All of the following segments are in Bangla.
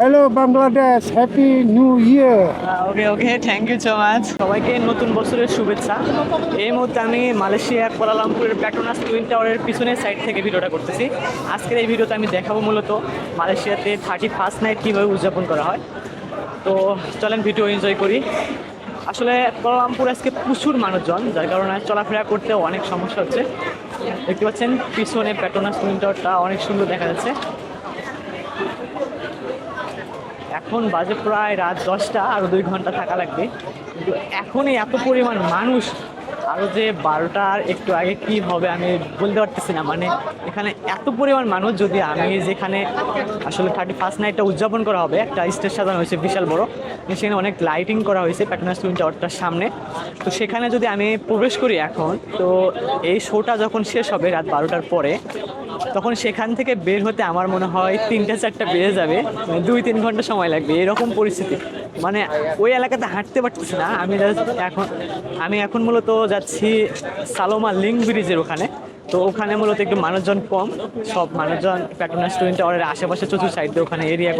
Hello Bangladesh, Happy New Year. Okay okay thank you so much সবাইকে নতুন বছরের শুভেচ্ছা। এই মুহূর্তে আমি মালয়েশিয়ার কোয়ালালামপুরের প্যাট্রোনাস টুইন টাওয়ারের পিছনের সাইড থেকে ভিডিওটা করতেছি। আজকের এই ভিডিওতে আমি দেখাবো মূলত মালয়েশিয়াতে থার্টি ফার্স্ট নাইট কীভাবে উদযাপন করা হয়। তো চলেন ভিডিও এনজয় করি। আসলে কোয়ালালামপুর আজকে প্রচুর মানুষজন যার কারণে চলাফেরা করতে অনেক সমস্যা হচ্ছে। দেখতে পাচ্ছেন পিছনে প্যাট্রোনাস টুইন টাওয়ারটা অনেক সুন্দর দেখা যাচ্ছে। এখন বাজে প্রায় রাত দশটা আরও দুই ঘণ্টা থাকা লাগবে। কিন্তু এখনই এত পরিমাণ মানুষ আরও যে বারোটার একটু আগে কি হবে আমি বলতে পারতেছি না। মানে এখানে এত পরিমাণ মানুষ, যদি আমি যেখানে আসলে থার্টি ফার্স্ট নাইটটা উদযাপন করা হবে, একটা স্টেজ সাজানো হয়েছে বিশাল বড়, সেখানে অনেক লাইটিং করা হয়েছে প্যাটনাস টুইন টাওয়ারটার সামনে। তো সেখানে যদি আমি প্রবেশ করি এখন, তো এই শোটা যখন শেষ হবে রাত বারোটার পরে তখন সেখান থেকে বের হতে আমার মনে হয় তিনটা, চারটা বেড়ে যাবে। মানে দুই, তিন ঘণ্টা সময় লাগবে, এরকম পরিস্থিতি। মানে ওই এলাকাতে হাঁটতে পারতেছি না। আমি এখন আমি এখন মূলত যাচ্ছি সালোমা লিঙ্ক ব্রিজের ওখানে। তো ওখানে মূলত একটু মানুষজন কম। সব মানুষজন প্যাটনার স্টুডেন্ট অর্ডারের আশেপাশে চতুর সাইড দিয়ে ওখানে এরিয়া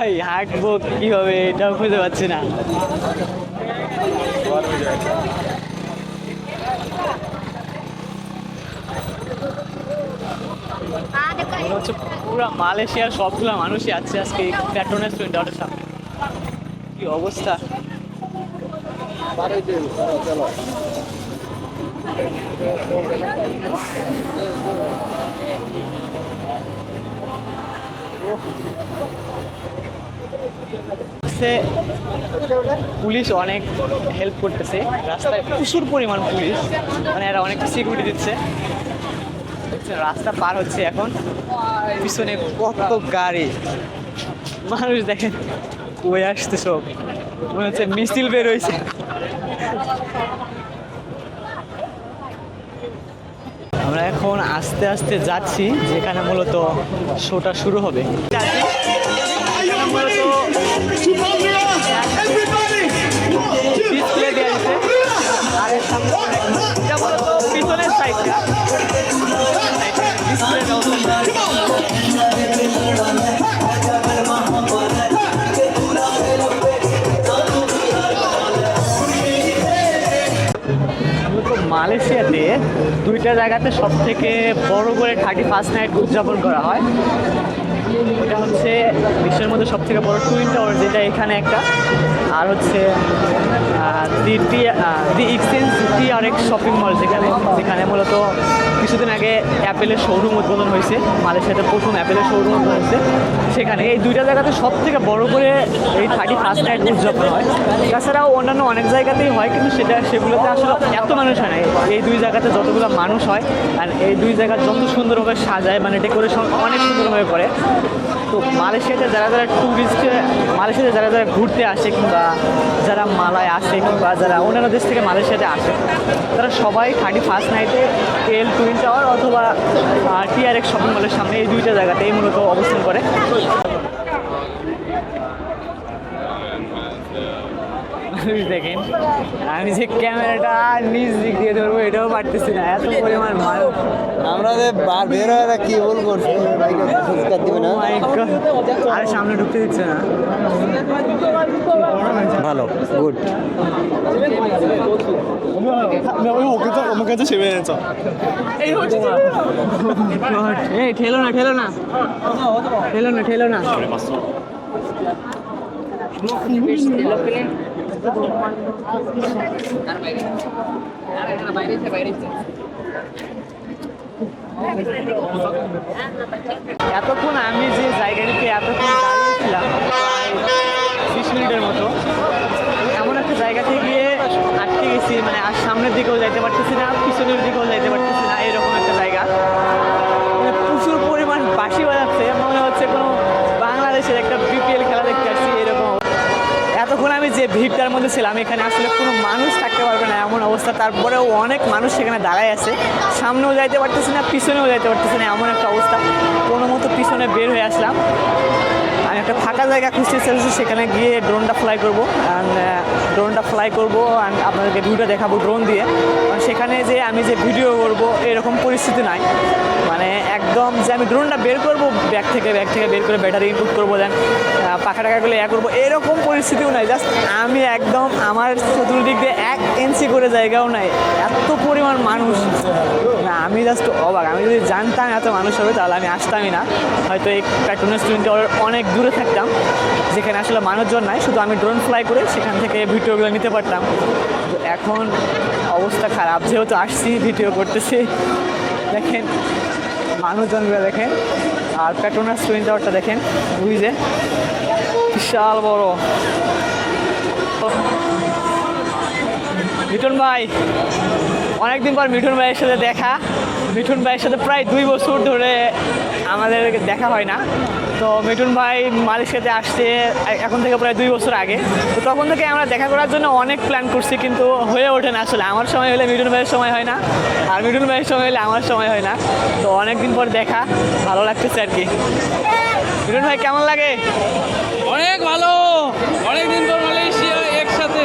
ভাই হাঁটবো কি হবে এটাও খুঁজে পাচ্ছি না। মনে হচ্ছে মালয়েশিয়ার সবগুলো মানুষই আছে আজকে প্যাট্রোনাস টুইন টাওয়ারের সামনে। কি অবস্থা? হচ্ছে পুলিশ অনেক হেল্প করতেছে। রাস্তায় প্রচুর পরিমাণ পুলিশ। মানে এরা অনেক সিকিউরিটি দিচ্ছে। রাস্তা পার হচ্ছে এখন। পিছনে কত গাড়ি। মানুষ দেখেন ওই আসতে সব। মনে হচ্ছে মিছিল বের হয়েছে আমরা এখন আস্তে আস্তে যাচ্ছি, যেখানে মূলত শোটা শুরু হবে। দুইটা জায়গাতে সব থেকে বড় করে থার্টি ফার্স্ট নাইট উদযাপন করা হয়। এটা হচ্ছে বিশ্বের মধ্যে সব থেকে বড় টুইন টাওয়ার যেটা এখানে একটা। আর হচ্ছে the T the exchange T R X shopping mall যেখানে যেখানে মূলত কিছুদিন আগে অ্যাপেলের শোরুম উদ্বোধন হয়েছে মালয়েশিয়াতে প্রথম অ্যাপেলের শোরুম উদ্বোধন হয়েছে। সেখানে এই দুইটা জায়গাতে সব থেকে বড় করে এই থার্টি ফার্স্ট নাইট উদযাপন হয়। তাছাড়াও অন্যান্য অনেক জায়গাতেই হয়, কিন্তু সেটা, সেগুলোতে আসলে এত মানুষ হয় না। এই দুই জায়গাতে যতগুলো মানুষ হয়, আর এই দুই জায়গা যত সুন্দরভাবে সাজায় মানে ডেকোরেশন অনেক সুন্দরভাবে করে। তো মালয়েশিয়াতে যারা যারা ট্যুরিস্ট মালয়েশিয়াতে যারা যারা ঘুরতে আসে কিংবা যারা মালায় আসে কিংবা যারা অন্যান্য দেশ থেকে মালয়েশিয়াতে আসে, তারা সবাই থার্টি ফার্স্ট নাইটে এল টুইন টাওয়ার অথবা টিআরএক্স শপিং মলের সামনে এই দুইটা জায়গাতেই মূলত অবস্থান করে। মানুষ দেখেন আমি যে ক্যামেরাটা নিজ দিক দিয়ে ধরবো এটাও পারতেছি না। এত পরিমাণ মানুষ আমরা যে বের হয়ে কি ভুল করছি দিবে oh সামনে ঢুকতে দিচ্ছে না। ভালো গুড ঠেলো না ঠেলো না। ঠেলো না ঠেলো না। এতক্ষণ আমি যে জায়গাটিতে এতক্ষণ দাঁড়িয়েছিলাম বিশ মিনিটের মতো, এমন একটা জায়গাতে গিয়ে আটকে গেছি মানে আর সামনের দিকেও যাইতে পারতেছি না পিছনের দিকেও যাইতে পারতেছি না, এরকম একটা জায়গা। মানে প্রচুর পরিমাণ বাঁশি ভিড়টার মধ্যে ছিলাম, এখানে আসলে কোনো মানুষ থাকতে পারবে না, এমন অবস্থা। তারপরেও অনেক মানুষ সেখানে দাঁড়ায় আছে। সামনেও যাইতে পারতেছে না, পিছনেও যাইতে পারতেছে না, এমন একটা অবস্থা। কোনো মতো পিছনে বের হয়ে আসলাম। আমি একটা ফাঁকা জায়গা খুঁজতে চাইছি, সেখানে গিয়ে ড্রোনটা ফ্লাই করব। অ্যান্ড ফ্লাই করব অ্যান্ড আপনাদেরকে ভিডিওটা দেখাবো ড্রোন দিয়ে। সেখানে যে আমি যে ভিডিও করব, এরকম পরিস্থিতি নাই। মানে একদম যে আমি ড্রোনটা বের করব ব্যাগ থেকে ব্যাগ থেকে বের করে ব্যাটারি ইনপুট করব দেন পাখা টাকাগুলো ইয়া করব, এরকম পরিস্থিতিও নাই। জাস্ট আমি একদম আমার চতুর্দিক দিয়ে এক ইঞ্চি করে জায়গাও নাই। এত পরিমাণ মানুষ। না, আমি জাস্ট অবাক। আমি যদি জানতাম এত মানুষ হবে, তাহলে আমি আসতামই না। হয়তো এই প্যাট্রোনের স্টুডেন্টে অনেক দূরে থাকতাম, যেখানে আসলে মানুষজন নাই। শুধু আমি ড্রোন ফ্লাই করে সেখান থেকে ভিডিওগুলো নিতে পারতাম। এখন অবস্থা খারাপ, যেহেতু আসছি, ভিডিও করতেছি। দেখেন মানুষজনগুলো দেখেন, আর প্যাট্রোনাস টুইন টাওয়ারটা দেখেন যে, বিশাল বড়। মিঠুন ভাই, অনেকদিন পর মিঠুন ভাইয়ের সাথে দেখা। মিঠুন ভাইয়ের সাথে প্রায় দুই বছর ধরে আমাদের দেখা হয় না। তো মিঠুন ভাই মালয়েশিয়াতে আসছে এখন থেকে প্রায় দুই বছর আগে। তো তখন থেকে আমরা দেখা করার জন্য অনেক প্ল্যান করছি, কিন্তু হয়ে ওঠে না আসলে। আমার সময় হলে মিঠুন ভাইয়ের সময় হয় না, আর মিঠুন ভাইয়ের সময় হলে আমার সময় হয় না। তো অনেকদিন পর দেখা, ভালো লাগতেছে আর কি। মিঠুন ভাই, কেমন লাগে? অনেক ভালো। অনেক দিন পর মালয়েশিয়া একসাথে।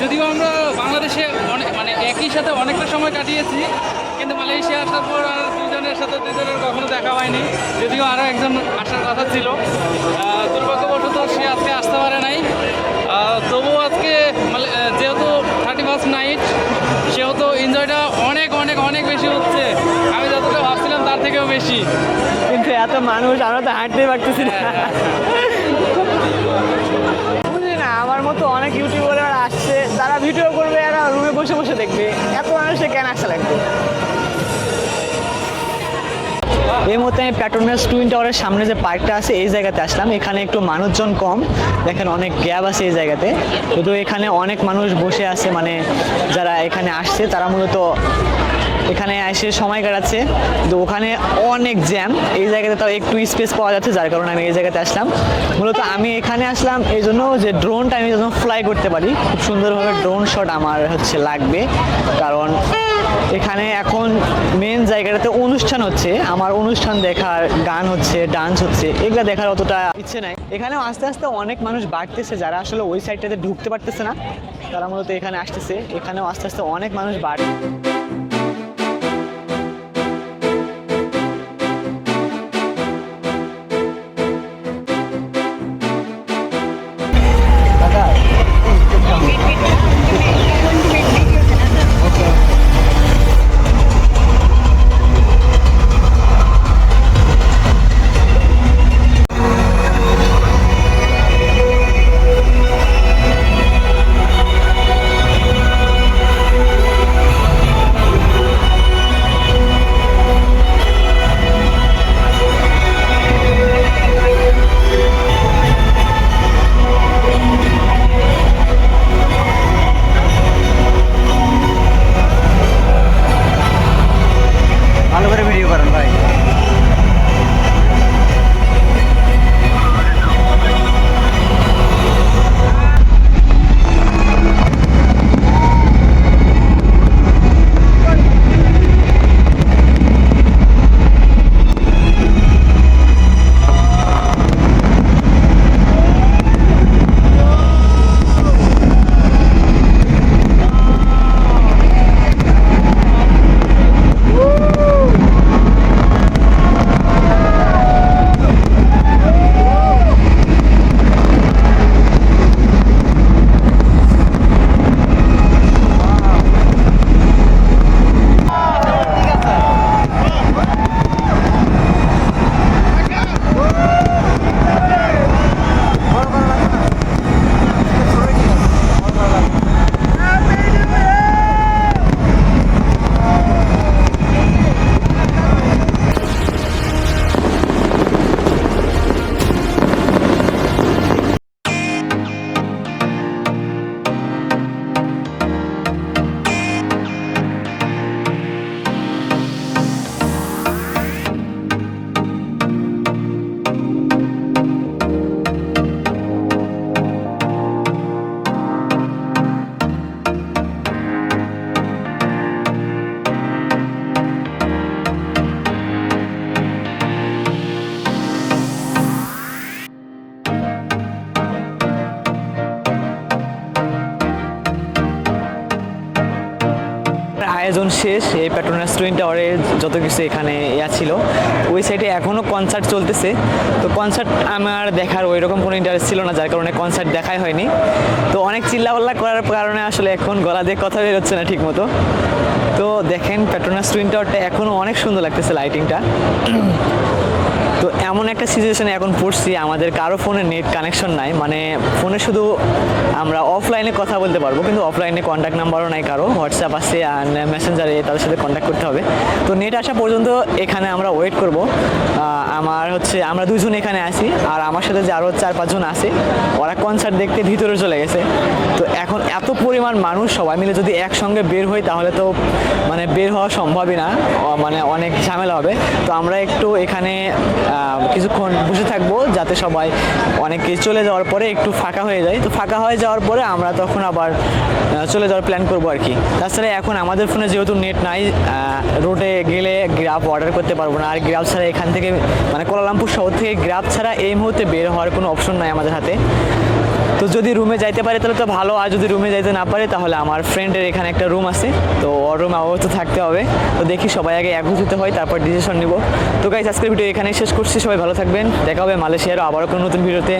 যদিও আমরা বাংলাদেশে অনেক মানে একই সাথে অনেকটা সময় কাটিয়েছি, কিন্তু মালয়েশিয়া আসার পর আর দুজনের সাথে দুজনের কখনো দেখা হয়নি যদিও আরও একজন আসার কথা ছিল। দুর্ভাগ্যবশত সে আজকে আসতে পারে নাই। তবুও আজকে আহ, যেহেতু থার্টি ফার্স্ট নাইট সেহেতু এনজয়টা অনেক অনেক অনেক বেশি হচ্ছে। আমি যতটা ভাবছিলাম তার থেকেও বেশি। কিন্তু এত মানুষ আমরা তো হাঁটতেই পারতেছি না। বুঝলি না আমার মতো অনেক ইউটিউবার আসছে তারা ভিডিও করবে এরা রুমে বসে বসে দেখবে। এত মানুষে কেন আসা লাগবে? এই মুহূর্তে আমি প্যাট্রোনাস টুইন টাওয়ারের সামনে যে পার্কটা আছে, এই জায়গাতে আসলাম। এখানে একটু মানুষজন কম। দেখেন অনেক গ্যাপ আছে এই জায়গাতে। কিন্তু এখানে অনেক মানুষ বসে আছে মানে যারা এখানে আসছে, তারা মূলত এখানে এসে সময় কাটাচ্ছে। তো ওখানে অনেক জ্যাম এই জায়গাতে তাও একটু স্পেস পাওয়া যাচ্ছে, যার কারণে আমি এই জায়গাতে আসলাম। মূলত আমি এখানে আসলাম এই জন্য যে ড্রোনটা আমি যেন ফ্লাই করতে পারি, খুব সুন্দরভাবে ড্রোন শট আমার হচ্ছে লাগবে। কারণ এখানে এখন মেন জায়গাটাতে অনুষ্ঠান হচ্ছে। আমার অনুষ্ঠান দেখার, গান হচ্ছে ডান্স হচ্ছে, এগুলো দেখার অতটা ইচ্ছে নাই। এখানেও আস্তে আস্তে অনেক মানুষ বাড়তেছে, যারা আসলে ওই সাইডটাতে ঢুকতে পারতেছে না। তারা মূলত এখানে আসতেছে। এখানেও আস্তে আস্তে অনেক মানুষ বাড় আয়োজন শেষ, এই প্যাট্রোনাস টুইন টাওয়ারে যত কিছু এখানে ইয়া ছিল। ওই সাইডে এখনও কনসার্ট চলতেছে। তো কনসার্ট আমার দেখার ওই রকম কোনো ইন্টারেস্ট ছিল না, যার কারণে কনসার্ট দেখাই হয়নি। তো অনেক চিল্লাপাল্লা করার কারণে আসলে এখন গলা দিয়ে কথা বেরোচ্ছে না ঠিক মতো তো দেখেন প্যাট্রোনাস টুইন টাওয়ারটা এখনও অনেক সুন্দর লাগতেছে লাইটিংটা তো এমন একটা সিচুয়েশনে এখন পড়ছি, আমাদের কারও ফোনে নেট কানেকশন নাই মানে ফোনে শুধু আমরা অফলাইনে কথা বলতে পারব, কিন্তু অফলাইনে কন্ট্যাক্ট নাম্বারও নাই কারও হোয়াটসঅ্যাপ আছে আর মেসেঞ্জারে তাদের সাথে কন্ট্যাক্ট করতে হবে। তো নেট আসা পর্যন্ত এখানে আমরা ওয়েট করব। আমার হচ্ছে, আমরা দুজন এখানে আছি, আর আমার সাথে যে আরও চার পাঁচজন আছে, ওরা কনসার্ট দেখতে ভিতরে চলে গেছে। তো এখন এত পরিমাণ মানুষ, সবাই মিলে যদি একসঙ্গে বের হই, তাহলে তো মানে বের হওয়া সম্ভবই না মানে অনেক ঝামেলা হবে। তো আমরা একটু এখানে কিছুক্ষণ বসে থাকব যাতে সবাই অনেকে চলে যাওয়ার পরে একটু ফাঁকা হয়ে যায়। তো ফাঁকা হয়ে যাওয়ার পরে আমরা তখন আবার চলে যাওয়ার প্ল্যান করব আর কি। তাছাড়া এখন আমাদের ফোনে যেহেতু নেট নাই রোডে গেলে গ্রাফ অর্ডার করতে পারব না। আর গ্রাফ ছাড়া এখান থেকে মানে কোলালামপুর শহর থেকে গ্রাফ ছাড়া এই মুহূর্তে বের হওয়ার কোনো অপশন নাই আমাদের হাতে। তো যদি রুমে যাইতে পারে, তাহলে তো ভালো। আর যদি রুমে যাইতে না পারে, তাহলে আমার ফ্রেন্ডের এখানে একটা রুম আছে। তো ওর রুমে অবগত থাকতে হবে। তো দেখি সবাই আগে একঘুষিত হয়, তারপর ডিসিশন নিব। তো গাইজ আজকের ভিডিও এখানেই শেষ করছি। সবাই ভালো থাকবেন। দেখা হবে মালয়েশিয়ারও আবারও কোনো নতুন ভিডিওতে